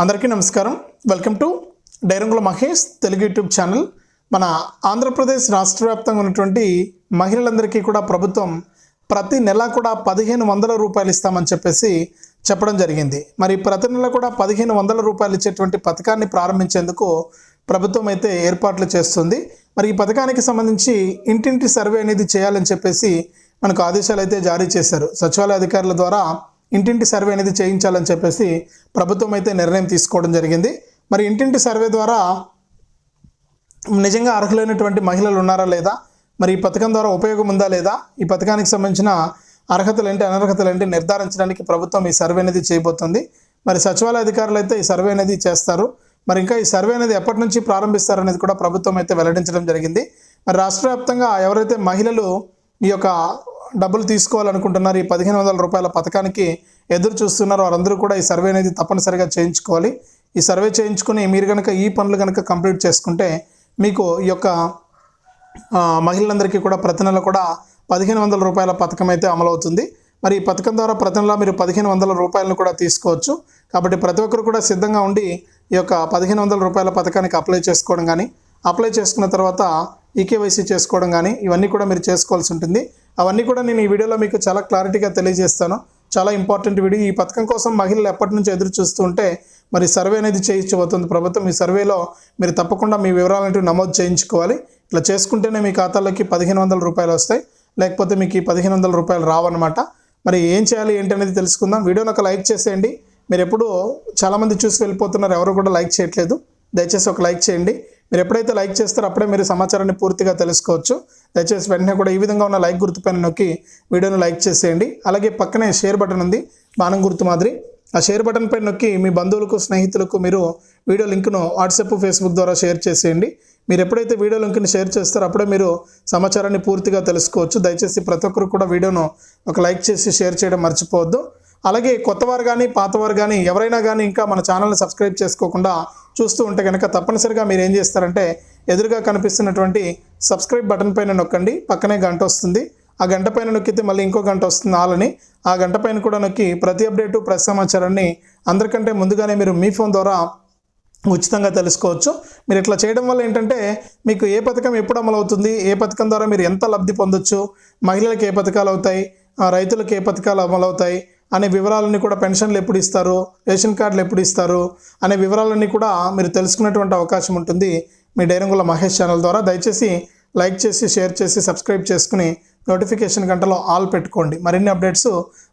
అందరికీ నమస్కారం. Welcome to Dairangula Mahesh Telugu YouTube channel. మన ఆంధ్రప్రదేశ్ రాష్ట్ర వ్యాప్తంగా ఉన్నటువంటి మహిళలందరికీ కూడా ప్రభుత్వం ప్రతి నెల కూడా పదిహేను వందల రూపాయలు ఇస్తామని చెప్పేసి చెప్పడం జరిగింది. మరి ప్రతి నెల కూడా పదిహేను వందల రూపాయలు ఇచ్చేటువంటి పథకాన్ని ప్రారంభించేందుకు ప్రభుత్వం అయితే ఏర్పాట్లు చేస్తుంది. మరి ఈ పథకానికి సంబంధించి ఇంటింటి సర్వే అనేది చేయాలని చెప్పేసి మనకు ఆదేశాలు అయితే జారీ చేశారు. సచివాలయ అధికారుల ద్వారా ఇంటింటి సర్వే అనేది చేయించాలని చెప్పేసి ప్రభుత్వం అయితే నిర్ణయం తీసుకోవడం జరిగింది. మరి ఇంటింటి సర్వే ద్వారా నిజంగా అర్హులైనటువంటి మహిళలు ఉన్నారా లేదా? మరి ఈ పథకం ద్వారా ఉపయోగం ఉందా లేదా? ఈ పథకానికి సంబంధించిన అర్హతలు ఏంటి అనర్హతలు ఏంటి నిర్ధారించడానికి ప్రభుత్వం ఈ సర్వే అనేది చేయబోతుంది. మరి సచివాలయ అధికారులు అయితే ఈ సర్వే అనేది చేస్తారు. మరి ఇంకా ఈ సర్వే అనేది ఎప్పటి నుంచి ప్రారంభిస్తారనేది కూడా ప్రభుత్వం అయితే వెల్లడించడం జరిగింది. మరి రాష్ట్ర వ్యాప్తంగా ఎవరైతే మహిళలు ఈ యొక్క డబ్బులు తీసుకోవాలనుకుంటున్నారు ఈ పదిహేను వందల రూపాయల పథకానికి ఎదురు చూస్తున్నారు. వారందరూ కూడా ఈ సర్వే అనేది తప్పనిసరిగా చేయించుకోవాలి. ఈ సర్వే చేయించుకుని మీరు కనుక ఈ పనులు కనుక కంప్లీట్ చేసుకుంటే మీకు ఈ యొక్క మహిళలందరికీ కూడా ప్రతి నెల కూడా పదిహేను వందల రూపాయల పథకం అయితే అమలవుతుంది. మరి ఈ పథకం ద్వారా ప్రతి నెల మీరు పదిహేను వందల రూపాయలను కూడా తీసుకోవచ్చు. కాబట్టి ప్రతి ఒక్కరు కూడా సిద్ధంగా ఉండి ఈ యొక్క పదిహేను వందల రూపాయల పథకానికి అప్లై చేసుకోవడం కానీ అప్లై చేసుకున్న తర్వాత ఈకేవైసీ చేసుకోవడం కానీ ఇవన్నీ కూడా మీరు చేసుకోవాల్సి ఉంటుంది. అవన్నీ కూడా నేను ఈ వీడియోలో మీకు చాలా క్లారిటీగా తెలియజేస్తాను. చాలా ఇంపార్టెంట్ వీడియో. ఈ పథకం కోసం మహిళలు ఎప్పటి నుంచి ఎదురు చూస్తుంటే మరి సర్వే అనేది చేయించబోతుంది ప్రభుత్వం. ఈ సర్వేలో మీరు తప్పకుండా మీ వివరాలంటూ నమోదు చేయించుకోవాలి. ఇట్లా చేసుకుంటేనే మీ ఖాతాలోకి పదిహేను వందల రూపాయలు వస్తాయి. లేకపోతే మీకు ఈ పదిహేను వందల రూపాయలు రావన్నమాట. మరి ఏం చేయాలి ఏంటి అనేది తెలుసుకుందాం. వీడియోని ఒక లైక్ చేసేయండి. మీరు ఎప్పుడూ చాలామంది చూసి వెళ్ళిపోతున్నారు. ఎవరు కూడా లైక్ చేయట్లేదు. దయచేసి ఒక లైక్ చేయండి. మీరు ఎప్పుడైతే లైక్ చేస్తారో అప్పుడే మీరు సమాచారాన్ని పూర్తిగా తెలుసుకోవచ్చు. దయచేసి వెంటనే కూడా ఈ విధంగా ఉన్న లైక్ గుర్తు పైన నొక్కి వీడియోను లైక్ చేసేయండి. అలాగే పక్కనే షేర్ బటన్ ఉంది బాణం గుర్తు మాదిరి. ఆ షేర్ బటన్ పైన నొక్కి మీ బంధువులకు స్నేహితులకు మీరు వీడియో లింక్ను వాట్సాప్ ఫేస్బుక్ ద్వారా షేర్ చేసేయండి. మీరు ఎప్పుడైతే వీడియో లింక్ని షేర్ చేస్తారో అప్పుడే మీరు సమాచారాన్ని పూర్తిగా తెలుసుకోవచ్చు. దయచేసి ప్రతి ఒక్కరు కూడా వీడియోను ఒక లైక్ చేసి షేర్ చేయడం మర్చిపోవద్దు. అలాగే కొత్తవారు కానీ పాతవారు కానీ ఎవరైనా కానీ ఇంకా మన ఛానల్ని సబ్స్క్రైబ్ చేసుకోకుండా చూస్తూ ఉంటే కనుక తప్పనిసరిగా మీరు ఏం చేస్తారంటే ఎదురుగా కనిపిస్తున్నటువంటి సబ్స్క్రైబ్ బటన్ పైన నొక్కండి. పక్కనే గంట వస్తుంది. ఆ గంట పైన నొక్కితే మళ్ళీ ఇంకో గంట వస్తుంది ఆలని ఆ గంట పైన కూడా నొక్కి ప్రతి అప్డేటు ప్రతి సమాచారాన్ని అందరికంటే ముందుగానే మీరు మీ ఫోన్ ద్వారా ఉచితంగా తెలుసుకోవచ్చు. మీరు ఇట్లా చేయడం వల్ల ఏంటంటే మీకు ఏ పథకం ఎప్పుడు అమలవుతుంది ఏ పథకం ద్వారా మీరు ఎంత లబ్ధి పొందొచ్చు మహిళలకు ఏ పథకాలు అవుతాయి రైతులకు ఏ పథకాలు అమలవుతాయి అనే వివరాలన్నీ కూడా పెన్షన్లు ఎప్పుడు ఇస్తారు? రేషన్ కార్డులు ఎప్పుడు ఇస్తారు? అనే వివరాలన్నీ కూడా మీరు తెలుసుకునేటువంటి అవకాశం ఉంటుంది. మీ డైరంగుల మహేష్ ఛానల్ ద్వారా దయచేసి లైక్ చేసి షేర్ చేసి సబ్స్క్రైబ్ చేసుకుని నోటిఫికేషన్ గంటలో ఆల్ పెట్టుకోండి. మరిన్ని అప్డేట్స్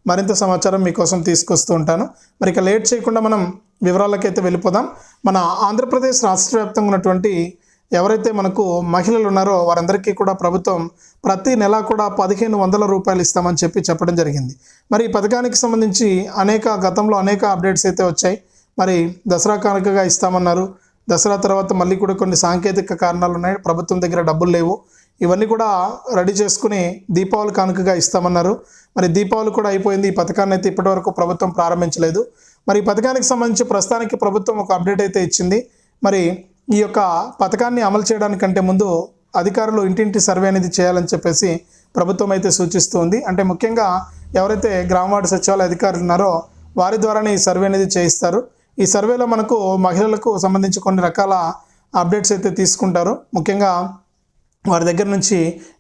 మరింత సమాచారం మీకోసం తీసుకొస్తూ ఉంటాను. మరి ఇక లేట్ చేయకుండా మనం వివరాలకైతే వెళ్ళిపోదాం. మన ఆంధ్రప్రదేశ్ రాష్ట్ర వ్యాప్తంగా ఉన్నటువంటి ఎవరైతే మనకు మహిళలు ఉన్నారో వారందరికీ కూడా ప్రభుత్వం ప్రతి నెల కూడా పదిహేను వందల రూపాయలు ఇస్తామని చెప్పి చెప్పడం జరిగింది. మరి ఈ పథకానికి సంబంధించి అనేక గతంలో అనేక అప్డేట్స్ అయితే వచ్చాయి. మరి దసరా కానుకగా ఇస్తామన్నారు. దసరా తర్వాత మళ్ళీ కూడా కొన్ని సాంకేతిక కారణాలు ఉన్నాయి. ప్రభుత్వం దగ్గర డబ్బులు లేవు. ఇవన్నీ కూడా రెడీ చేసుకుని దీపావళి కానుకగా ఇస్తామన్నారు. మరి దీపావళి కూడా అయిపోయింది. ఈ పథకాన్ని అయితే ఇప్పటివరకు ప్రభుత్వం ప్రారంభించలేదు. మరి ఈ పథకానికి సంబంధించి ప్రస్తుతానికి ప్రభుత్వం ఒక అప్డేట్ అయితే ఇచ్చింది. మరి ఈ యొక్క పథకాన్ని అమలు చేయడానికంటే ముందు అధికారులు ఇంటింటి సర్వే అనేది చేయాలని చెప్పేసి ప్రభుత్వం అయితే సూచిస్తుంది అంటే ముఖ్యంగా ఎవరైతే గ్రామవార్డు సచివాలయ అధికారులు ఉన్నారో వారి ద్వారానే ఈ సర్వే అనేది చేయిస్తారు. ఈ సర్వేలో మనకు మహిళలకు సంబంధించి కొన్ని రకాల అప్డేట్స్ అయితే తీసుకుంటారు. ముఖ్యంగా వారి దగ్గర నుంచి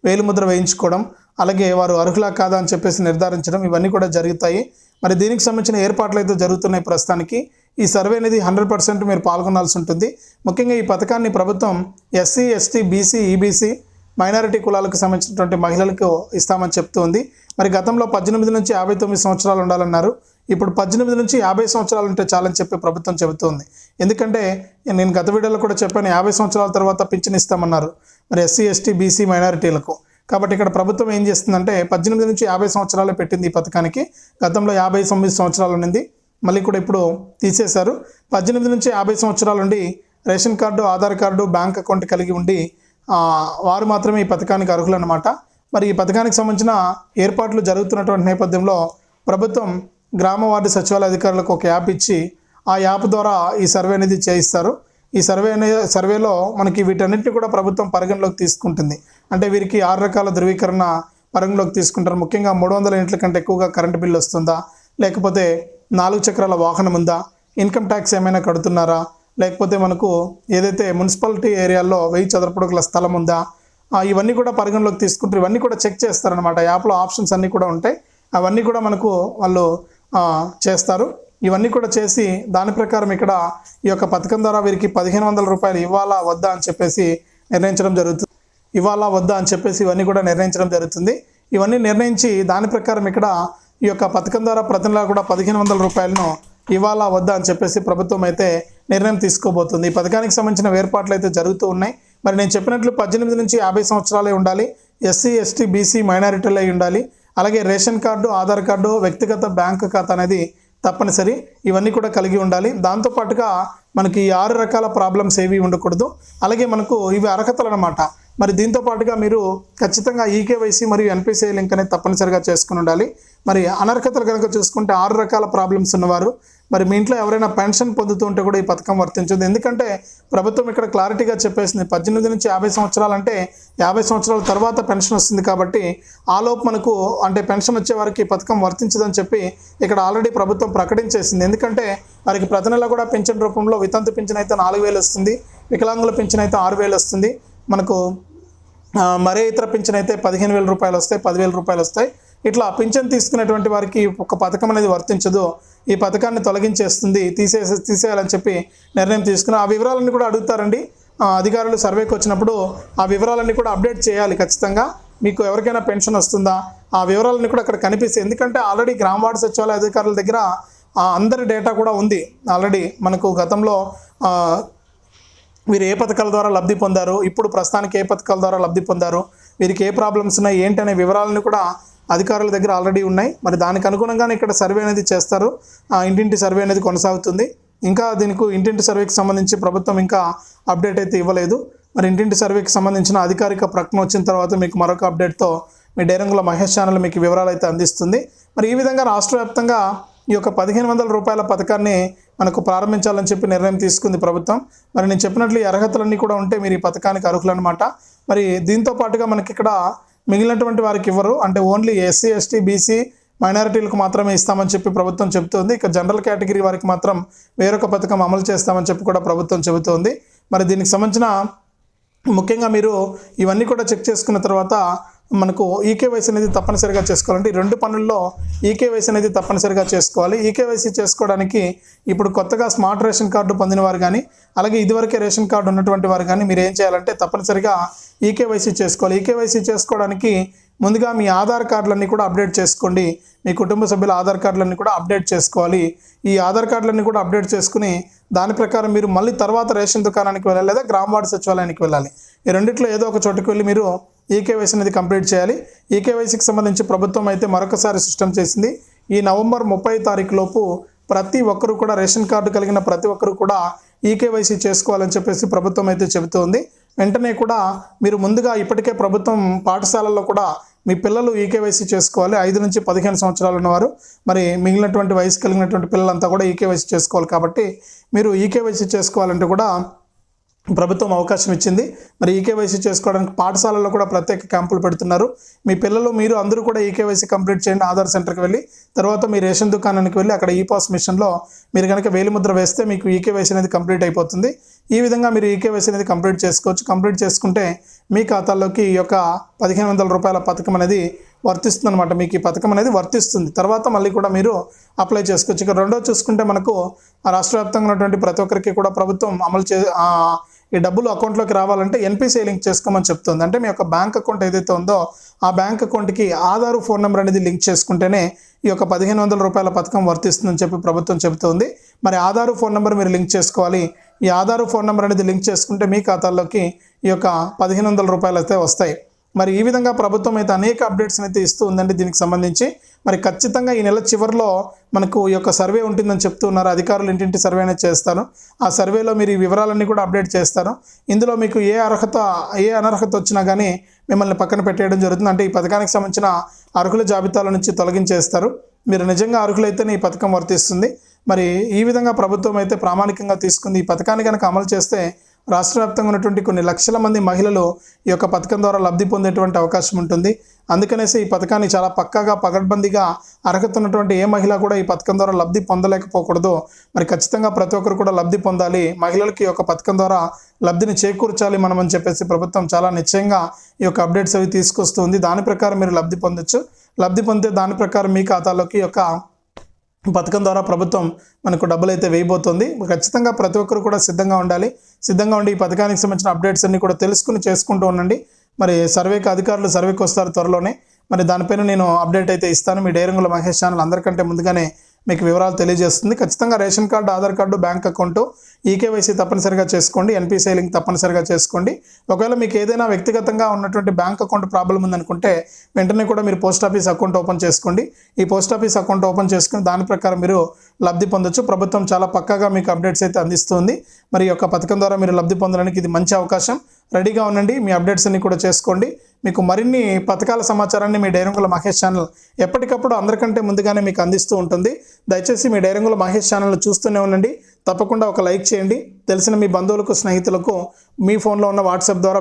వేలిముద్ర వేయించుకోవడం అలాగే వారు అర్హులా కాదా అని చెప్పేసి నిర్ధారించడం ఇవన్నీ కూడా జరుగుతాయి. మరి దీనికి సంబంధించిన ఏర్పాట్లు అయితే జరుగుతున్నాయి ప్రస్తుతానికి. ఈ సర్వే అనేది హండ్రెడ్ పర్సెంట్ మీరు పాల్గొనాల్సి ఉంటుంది. ముఖ్యంగా ఈ పథకాన్ని ప్రభుత్వం SC ST BC EBC minority కులాలకు సంబంధించినటువంటి మహిళలకు ఇస్తామని చెప్తుంది మరి గతంలో పద్దెనిమిది నుంచి యాభై తొమ్మిది సంవత్సరాలు ఉండాలన్నారు. ఇప్పుడు పద్దెనిమిది నుంచి యాభై సంవత్సరాలు ఉంటే చాలని చెప్పి ప్రభుత్వం చెబుతోంది ఎందుకంటే నేను గత వీడియోలో కూడా చెప్పాను యాభై సంవత్సరాల తర్వాత పింఛన్ ఇస్తామన్నారు. మరి ఎస్సీ ఎస్టీ బీసీ మైనారిటీలకు. కాబట్టి ఇక్కడ ప్రభుత్వం ఏం చేస్తుందంటే పద్దెనిమిది నుంచి యాభై సంవత్సరాలే పెట్టింది ఈ పథకానికి. గతంలో యాభై తొమ్మిది సంవత్సరాలు ఉన్నింది మళ్ళీ కూడా ఇప్పుడు తీసేశారు. పద్దెనిమిది నుంచి యాభై సంవత్సరాలు నుండి ration card Aadhaar card bank account కలిగి ఉండి వారు మాత్రమే ఈ పథకానికి అర్హులు అనమాట మరి ఈ పథకానికి సంబంధించిన ఏర్పాట్లు జరుగుతున్నటువంటి నేపథ్యంలో ప్రభుత్వం గ్రామ వార్డు సచివాలయ అధికారులకు ఒక యాప్ ఇచ్చి ఆ యాప్ ద్వారా ఈ సర్వే అనేది చేయిస్తారు. ఈ సర్వే అనే సర్వేలో మనకి వీటన్నిటిని కూడా ప్రభుత్వం పరిగణలోకి తీసుకుంటుంది. అంటే వీరికి ఆరు రకాల ధృవీకరణ పరిగణలోకి తీసుకుంటారు. ముఖ్యంగా మూడు వందల యూనిట్ల కంటే ఎక్కువగా కరెంటు బిల్లు వస్తుందా? లేకపోతే నాలుగు చక్రాల వాహనం ఉందా? ఇన్కమ్ ట్యాక్స్ ఏమైనా కడుతున్నారా? లేకపోతే మనకు ఏదైతే మున్సిపాలిటీ ఏరియాల్లో వెయ్యి చదరపడుగుల స్థలం ఉందా? ఇవన్నీ కూడా పరిగణలోకి తీసుకుంటారు ఇవన్నీ కూడా చెక్ చేస్తారనమాట యాప్లో ఆప్షన్స్ అన్నీ కూడా ఉంటాయి. అవన్నీ కూడా మనకు వాళ్ళు చేస్తారు. ఇవన్నీ కూడా చేసి దాని ప్రకారం ఇక్కడ ఈ యొక్క పథకం ద్వారా వీరికి పదిహేను వందల రూపాయలు ఇవ్వాలా వద్దా అని చెప్పేసి నిర్ణయించడం జరుగుతుంది. ఇవ్వాలా వద్దా అని చెప్పేసి ఇవన్నీ కూడా నిర్ణయించడం జరుగుతుంది. ఇవన్నీ నిర్ణయించి దాని ప్రకారం ఇక్కడ ఈ యొక్క పథకం ద్వారా ప్రతి నెల కూడా పదిహేను వందల రూపాయలను ఇవ్వాలా వద్దా అని చెప్పేసి ప్రభుత్వం అయితే నిర్ణయం తీసుకోబోతుంది. ఈ పథకానికి సంబంధించిన వేర్పాట్లు అయితే జరుగుతూ ఉన్నాయి. మరి నేను చెప్పినట్లు పద్దెనిమిది నుంచి యాభై సంవత్సరాలే ఉండాలి. ఎస్సీ ఎస్టీ బీసీ మైనారిటీలే ఉండాలి. అలాగే రేషన్ కార్డు ఆధార్ కార్డు వ్యక్తిగత బ్యాంకు ఖాతా అనేది తప్పనిసరి. ఇవన్నీ కూడా కలిగి ఉండాలి. దాంతోపాటుగా మనకి ఆరు రకాల ప్రాబ్లమ్స్ ఏవి ఉండకూడదు. అలాగే మనకు ఇవి అర్హతలు అనమాట మరి దీంతో పాటుగా మీరు ఖచ్చితంగా ఈకేవైసీ మరియు ఎన్పిసిఐ లింక్ అనేది తప్పనిసరిగా చేసుకుని ఉండాలి. మరి అనర్హతలు కనుక చూసుకుంటే ఆరు రకాల ప్రాబ్లమ్స్ ఉన్నవారు. మరి మీ ఇంట్లో ఎవరైనా పెన్షన్ పొందుతూ ఉంటే కూడా ఈ పథకం వర్తించదు. ఎందుకంటే ప్రభుత్వం ఇక్కడ క్లారిటీగా చెప్పేసింది పద్దెనిమిది నుంచి యాభై సంవత్సరాలు అంటే యాభై సంవత్సరాల తర్వాత పెన్షన్ వస్తుంది కాబట్టి ఆలోపు మనకు అంటే పెన్షన్ వచ్చే వారికి ఈ పథకం వర్తించదని చెప్పి ఇక్కడ ఆల్రెడీ ప్రభుత్వం ప్రకటించేసింది. ఎందుకంటే వారికి ప్రతి నెల కూడా పెన్షన్ రూపంలో వితంతు పింఛన్ అయితే నాలుగు వేలు వస్తుంది వికలాంగుల పింఛన్ అయితే ఆరు వేలు వస్తుంది. మనకు మరే ఇతర పింఛన్ అయితే పదిహేను వేల రూపాయలు వస్తాయి పదివేల రూపాయలు వస్తాయి. ఇట్లా పింఛన్ తీసుకునేటువంటి వారికి ఒక పథకం అనేది వర్తించదు. ఈ పథకాన్ని తొలగించేస్తుంది తీసేసి తీసేయాలని చెప్పి నిర్ణయం తీసుకుని ఆ వివరాలన్నీ కూడా అడుగుతారండి. అధికారులు సర్వేకి వచ్చినప్పుడు ఆ వివరాలన్నీ కూడా అప్డేట్ చేయాలి ఖచ్చితంగా. మీకు ఎవరికైనా పెన్షన్ వస్తుందా? ఆ వివరాలన్నీ కూడా అక్కడ కనిపిస్తాయి. ఎందుకంటే ఆల్రెడీ గ్రామ వార్డు సచివాలయ అధికారుల దగ్గర అందరి డేటా కూడా ఉంది. ఆల్రెడీ మనకు గతంలో వీరు ఏ పథకాల ద్వారా లబ్ధి పొందారు? ఇప్పుడు ప్రస్తుతానికి ఏ పథకాల ద్వారా లబ్ధి పొందారు? వీరికి ఏ ప్రాబ్లమ్స్ ఉన్నాయి? ఏంటి అనే వివరాలను కూడా అధికారుల దగ్గర ఆల్రెడీ ఉన్నాయి. మరి దానికి అనుగుణంగానే ఇక్కడ సర్వే అనేది చేస్తారు. ఇంటింటి సర్వే అనేది కొనసాగుతుంది. ఇంకా దీనికి ఇంటింటి సర్వేకి సంబంధించి ప్రభుత్వం ఇంకా అప్డేట్ అయితే ఇవ్వలేదు. మరి ఇంటింటి సర్వేకి సంబంధించిన అధికారిక ప్రకటన వచ్చిన తర్వాత మీకు మరొక అప్డేట్తో మీ డైరంగుల మహేష్ ఛానల్ మీకు వివరాలు అయితే అందిస్తుంది. మరి ఈ విధంగా రాష్ట్ర వ్యాప్తంగా ఈ యొక్క పదిహేను వందల రూపాయల పథకాన్ని మనకు ప్రారంభించాలని చెప్పి నిర్ణయం తీసుకుంది ప్రభుత్వం. మరి నేను చెప్పినట్లు ఈ అర్హతలన్నీ కూడా ఉంటే మీరు ఈ పథకానికి అర్హులన్నమాట. మరి దీంతో పాటుగా మనకి ఇక్కడ మిగిలినటువంటి వారికి ఇవ్వరు. అంటే ఓన్లీ ఎస్సీ ఎస్టీ బీసీ మైనారిటీలకు మాత్రమే ఇస్తామని చెప్పి ప్రభుత్వం చెబుతోంది. ఇక జనరల్ కేటగిరీ వారికి మాత్రం వేరొక పథకం అమలు చేస్తామని చెప్పి కూడా ప్రభుత్వం చెబుతోంది. మరి దీనికి సంబంధించిన ముఖ్యంగా మీరు ఇవన్నీ కూడా చెక్ చేసుకున్న తర్వాత మనకు ఈకేవైసీ అనేది తప్పనిసరిగా చేసుకోవాలంటే ఈ రెండు పనుల్లో ఈకేవైసీ అనేది తప్పనిసరిగా చేసుకోవాలి. ఈకేవైసీ చేసుకోవడానికి ఇప్పుడు కొత్తగా స్మార్ట్ రేషన్ కార్డు పొందిన వారు కానీ అలాగే ఇదివరకే రేషన్ కార్డు ఉన్నటువంటి వారు కానీ మీరు ఏం చేయాలంటే తప్పనిసరిగా ఈకేవైసీ చేసుకోవాలి. ఈకేవైసీ చేసుకోవడానికి ముందుగా మీ ఆధార్ కార్డులన్నీ కూడా అప్డేట్ చేసుకోండి. మీ కుటుంబ సభ్యుల ఆధార్ కార్డులన్నీ కూడా అప్డేట్ చేసుకోవాలి. ఈ ఆధార్ కార్డులన్నీ కూడా అప్డేట్ చేసుకుని దాని ప్రకారం మీరు మళ్ళీ తర్వాత రేషన్ దుకాణానికి వెళ్ళాలి లేదా గ్రామ వార్డు సచివాలయానికి వెళ్ళాలి. ఈ రెండిట్లో ఏదో ఒక చోటుకు వెళ్ళి మీరు ఈకేవైసీ అనేది కంప్లీట్ చేయాలి. ఈకేవైసీకి సంబంధించి ప్రభుత్వం అయితే మరొకసారి సిస్టమ్ చేసింది. ఈ నవంబర్ ముప్పై తారీఖు లోపు ప్రతి ఒక్కరు కూడా రేషన్ కార్డు కలిగిన ప్రతి ఒక్కరు కూడా ఈకేవైసీ చేసుకోవాలని చెప్పేసి ప్రభుత్వం అయితే చెబుతోంది వెంటనే కూడా మీరు ముందుగా ఇప్పటికే ప్రభుత్వం పాఠశాలల్లో కూడా మీ పిల్లలు ఈకేవైసీ చేసుకోవాలి. ఐదు నుంచి పదిహేను సంవత్సరాలు ఉన్నవారు. మరి మిగిలినటువంటి వయసు కలిగినటువంటి పిల్లలంతా కూడా ఈకేవైసీ చేసుకోవాలి కాబట్టి మీరు ఈకేవైసీ చేసుకోవాలంటే కూడా ప్రభుత్వం అవకాశం ఇచ్చింది. మరి ఈకేవైసీ చేసుకోవడానికి పాఠశాలల్లో కూడా ప్రత్యేక క్యాంపులు పెడుతున్నారు. మీ పిల్లలు మీరు అందరూ కూడా ఈకేవైసీ కంప్లీట్ చేయండి ఆధార్ సెంటర్కి వెళ్ళి. తర్వాత మీ రేషన్ దుకాణానికి వెళ్ళి అక్కడ ఈ పాస్ మిషన్లో మీరు కనుక వేలిముద్ర వేస్తే మీకు ఈకేవైసీ అనేది కంప్లీట్ అయిపోతుంది. ఈ విధంగా మీరు ఈకేవైసీ అనేది కంప్లీట్ చేసుకోవచ్చు. కంప్లీట్ చేసుకుంటే మీ ఖాతాల్లోకి ఈ యొక్క పదిహేను వందల రూపాయల పథకం అనేది వర్తిస్తుంది అనమాట మీకు ఈ పథకం అనేది వర్తిస్తుంది. తర్వాత మళ్ళీ కూడా మీరు అప్లై చేసుకోవచ్చు. ఇక రెండో చూసుకుంటే మనకు ఆ రాష్ట్ర వ్యాప్తంగా ఉన్నటువంటి ప్రతి ఒక్కరికి కూడా ప్రభుత్వం అమలు చే ఈ డబ్బులు అకౌంట్లోకి రావాలంటే ఎన్పిసిఐ లింక్ చేసుకోమని చెప్తుంది. అంటే మీ యొక్క బ్యాంక్ అకౌంట్ ఏదైతే ఉందో ఆ బ్యాంక్ అకౌంట్కి ఆధార్ ఫోన్ నెంబర్ అనేది లింక్ చేసుకుంటేనే ఈ యొక్క పదిహేను వందల రూపాయల పథకం వర్తిస్తుందని చెప్పి ప్రభుత్వం చెబుతోంది. మరి ఆధార్ ఫోన్ నెంబర్ మీరు లింక్ చేసుకోవాలి. ఈ ఆధార్ ఫోన్ నెంబర్ అనేది లింక్ చేసుకుంటే మీ ఖాతాల్లోకి ఈ యొక్క పదిహేను వందల రూపాయలు అయితే వస్తాయి. మరి ఈ విధంగా ప్రభుత్వం అయితే అనేక అప్డేట్స్ అయితే ఇస్తూ ఉందండి దీనికి సంబంధించి. మరి ఖచ్చితంగా ఈ నెల చివరిలో మనకు ఈ యొక్క సర్వే ఉంటుందని చెప్తూ ఉన్నారు అధికారులు ఇంటింటి సర్వే అనేది చేస్తారు. ఆ సర్వేలో మీరు ఈ వివరాలన్నీ కూడా అప్డేట్ చేస్తారు. ఇందులో మీకు ఏ అర్హత ఏ అనర్హత వచ్చినా కానీ మిమ్మల్ని పక్కన పెట్టేయడం జరుగుతుంది. అంటే ఈ పథకానికి సంబంధించిన అర్హుల జాబితాల నుంచి తొలగించేస్తారు. మీరు నిజంగా అర్హులైతేనే ఈ పథకం వర్తిస్తుంది. మరి ఈ విధంగా ప్రభుత్వం అయితే ప్రామాణికంగా తీసుకుంది. ఈ పథకాన్ని కనుక అమలు చేస్తే రాష్ట్ర వ్యాప్తంగా ఉన్నటువంటి కొన్ని లక్షల మంది మహిళలు ఈ యొక్క పథకం ద్వారా లబ్ధి పొందేటువంటి అవకాశం ఉంటుంది. అందుకనేసి ఈ పథకాన్ని చాలా పక్కాగా పగడ్బందీగా అర్హత ఉన్నటువంటి ఏ మహిళ కూడా ఈ పథకం ద్వారా లబ్ధి పొందలేకపోకూడదు. మరి ఖచ్చితంగా ప్రతి ఒక్కరు కూడా లబ్ధి పొందాలి. మహిళలకి ఈ యొక్క పథకం ద్వారా లబ్ధిని చేకూర్చాలి మనం అని చెప్పేసి ప్రభుత్వం చాలా నిశ్చయంగా ఈ యొక్క అప్డేట్స్ అవి తీసుకొస్తుంది దాని ప్రకారం మీరు లబ్ధి పొందొచ్చు. లబ్ధి పొందితే దాని ప్రకారం మీ ఖాతాలోకి ఈ యొక్క పథకం ద్వారా ప్రభుత్వం మనకు డబ్బులు అయితే వేయబోతుంది. ఖచ్చితంగా ప్రతి ఒక్కరు కూడా సిద్ధంగా ఉండాలి. సిద్ధంగా ఉండి ఈ పథకానికి సంబంధించిన అప్డేట్స్ అన్ని కూడా తెలుసుకుని చేసుకుంటూ ఉండండి. మరి సర్వేకి అధికారులు సర్వేకి వస్తారు త్వరలోనే. మరి దానిపైన నేను అప్డేట్ అయితే ఇస్తాను. మీ డైరంగుల మహేష్ ఛానల్ అందరికంటే ముందుగానే మీకు వివరాలు తెలియజేస్తుంది. ఖచ్చితంగా ration card Aadhaar card bank account eKYC తప్పనిసరిగా చేసుకోండి. ఎన్పిసిఐ లింక్ తప్పనిసరిగా చేసుకోండి. ఒకవేళ మీకు ఏదైనా వ్యక్తిగతంగా ఉన్నటువంటి బ్యాంక్ అకౌంట్ ప్రాబ్లం ఉందనుకుంటే వెంటనే కూడా మీరు పోస్ట్ ఆఫీస్ అకౌంట్ ఓపెన్ చేసుకోండి. ఈ పోస్ట్ ఆఫీస్ అకౌంట్ ఓపెన్ చేసుకుని దాని ప్రకారం మీరు లబ్ధి పొందొచ్చు. ప్రభుత్వం చాలా పక్కాగా మీకు అప్డేట్స్ అయితే అందిస్తుంది. మరి ఈ యొక్క పథకం ద్వారా మీరు లబ్ధి పొందడానికి ఇది మంచి అవకాశం. రెడీగా ఉండండి. మీ అప్డేట్స్ అన్ని కూడా చేసుకోండి. మీకు మరిన్ని పథకాల సమాచారాన్ని మీ డైరంగుల మహేష్ ఛానల్ ఎప్పటికప్పుడు అందరికంటే ముందుగానే మీకు అందిస్తూ ఉంటుంది. దయచేసి మీ డైరంగుల మహేష్ ఛానల్ చూస్తూనే ఉండండి. తప్పకుండా ఒక లైక్ చేయండి. తెలిసిన మీ బంధువులకు స్నేహితులకు మీ ఫోన్లో ఉన్న వాట్సాప్ ద్వారా